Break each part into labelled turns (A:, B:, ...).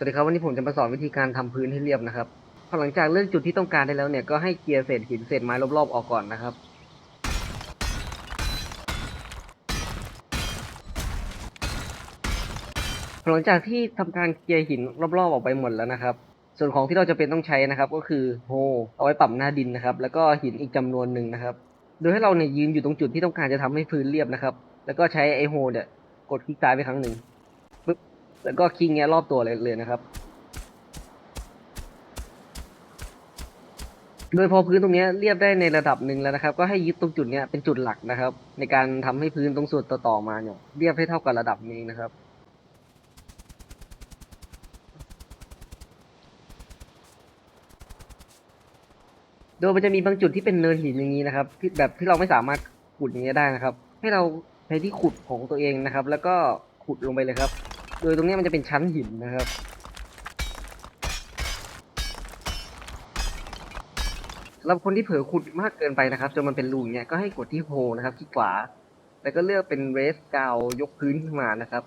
A: สวัสดีครับวันนี้ผมจะมาสอนวิธีการทำพื้นให้เรียบนะครับพอหลังจากเลือกจุดที่ต้องการได้แล้วเนี่ยก็ให้เกลียร์เศษหินเศษไม้รอบๆออกก่อนนะครับ หลังจากที่ทำการเกลียร์หินรอบๆออกไปหมดแล้วนะครับ ส่วนของที่เราจะเป็นต้องใช้นะครับ ก็คือโฮเอาไว้ปรับหน้าดินนะครับ แล้วก็หินอีกจำนวนหนึ่งนะครับ โดยให้เราเนี่ยยืนอยู่ตรงจุดที่ต้องการจะทำให้พื้นเรียบนะครับ แล้วก็ใช้ไอโฮเนี่ยกดคลิกซ้ายไปครั้งหนึ่ง แล้วก็คลิกเงี้ยรอบตัวเลยเลยนะครับ โดยพอพื้นตรงเนี้ยเรียบได้ในระดับหนึ่งแล้วนะครับ ก็ให้ยึดตรงจุดเนี้ยเป็นจุดหลักนะครับ ในการทำให้พื้นตรงส่วนต่อๆมาเนี่ยเรียบให้เท่ากับระดับนี้นะครับโดยมันจะมีบางจุดที่เป็นเนินหินอย่างนี้นะครับที่แบบที่เราไม่สามารถขุดอย่างนี้ยได้นะครับ ให้เราใช้ที่ขุดของตัวเองนะครับ แล้วก็ขุดลงไปเลยครับ โดยตรงนี้มันจะเป็นชั้นหินนะครับ สำหรับคนที่เผลอขุดมากเกินไปนะครับจนมันเป็นรูอย่างเงี้ยก็ให้กดที่โฮนะครับที่ขวา แล้วก็เลือกเป็นเรสกาวยกพื้นขึ้นมานะครับ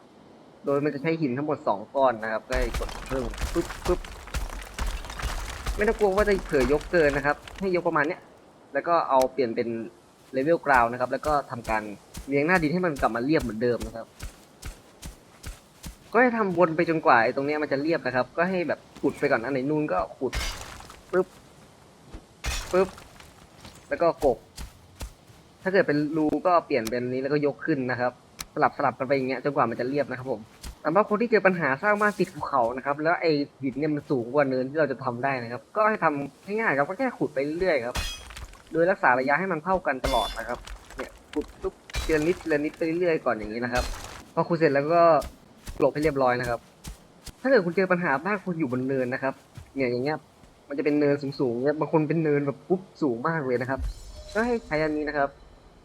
A: โดยมันจะใช้หินทั้งหมดสองก้อนนะครับ ก็ให้กดเพิ่มปึ๊บปึ๊บไม่ต้องกลัวว่าจะเผลอยกเกินนะครับ ให้ยกประมาณเนี้ย แล้วก็เอาเปลี่ยนเป็นเลเวลกราวนะครับ แล้วก็ทำการเลี้ยงหน้าดินให้มันกลับมาเรียบเหมือนเดิมนะครับ ก็ให้ทำวนไปจนกว่าไอ้ตรงเนี้ยมันจะเรียบนะครับ ก็ให้แบบขุดไปก่อนอันไหนนูนก็ขุดปึ๊บปึ๊บแล้วก็กบ ถ้าเกิดเป็นรูก็เปลี่ยนเป็นนี้แล้วก็ยกขึ้นนะครับ สลับสลับกันไปอย่างเงี้ยจนกว่ามันจะเรียบนะครับผมสำหรับคนที่เจอปัญหาสร้างบ้านติดภูเขานะครับ แล้วไอ้หินเนี่ยมันสูงกว่าเนินที่เราจะทำได้นะครับ ก็ให้ทำง่ายๆครับก็แค่ขุดไปเรื่อยๆครับ โดยรักษาระยะให้มันเท่ากันตลอดนะครับ เนี่ยขุดทุกเทีละนิดทีละนิดไปเรื่อยๆก่อนอย่างนี้นะครับ พอขุดเสร็จแล้วก็ กลบให้เรียบร้อยนะครับ ถ้าเกิดคุณเจอปัญหาบ้านคุณอยู่บนเนินนะครับ เนี่ยอย่างเงี้ย มันจะเป็นเนินสูงๆเนี่ยบางคนเป็นเนินแบบปุ๊บสูงมากเลยนะครับ ก็ให้ใช้อันนี้นะครับ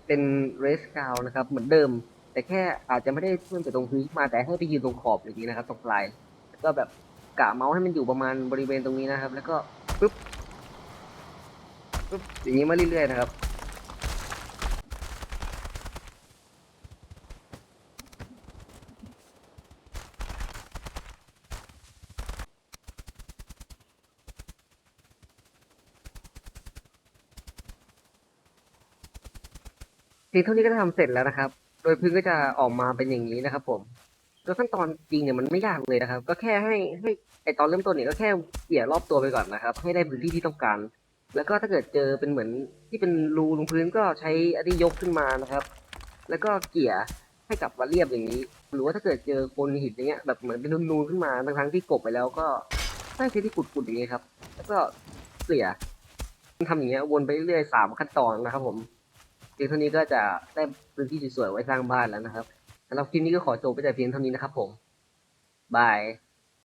A: เป็นเรสกาวนะครับ เหมือนเดิม แต่แค่อาจจะไม่ได้เพิ่มจากตรงพื้นมาแต่ให้ไปยืนตรงขอบอย่างนี้นะครับ ตรงปลายแล้วก็แบบกะเมาส์ให้มันอยู่ประมาณบริเวณตรงนี้นะครับ แล้วก็ปุ๊บปุ๊บอย่างนี้มาเรื่อยๆนะครับ เพียงเท่านี้ก็ทำเสร็จแล้วนะครับ โดยพื้นก็จะออกมาเป็นอย่างนี้นะครับ ผมโดยขั้นตอนจริงเนี่ยมันไม่ยากเลยนะครับ ก็แค่ให้ให้ไอตอนเริ่มต้นเนี่ยก็แค่เกี่ยรอบตัวไปก่อนนะครับ ให้ได้พื้นที่ที่ต้องการ แล้วก็ถ้าเกิดเจอเป็นเหมือนที่เป็นรูลงพื้นก็ใช้อันนี้ยกขึ้นมานะครับ แล้วก็เกี่ยให้กลับมาเรียบอย่างนี้ หรือว่าถ้าเกิดเจอโคนหินอย่างเงี้ยแบบเหมือนเป็นนูนๆขึ้นมาทั้งๆที่กบไปแล้วก็ให้ใช้ที่ขุดๆอย่างเงี้ยครับ แล้วก็เกลี่ยทำอย่างเงี้ยวนไปเรื่อยๆสามขั้นตอนนะครับผม พียงเท่านี้ก็จะได้พื้นที่สวยๆไว้สร้างบ้านแล้วนะครับสำหรับคลิปนี้ก็ขอจบไปแต่เพียงเท่านี้นะครับผมบาย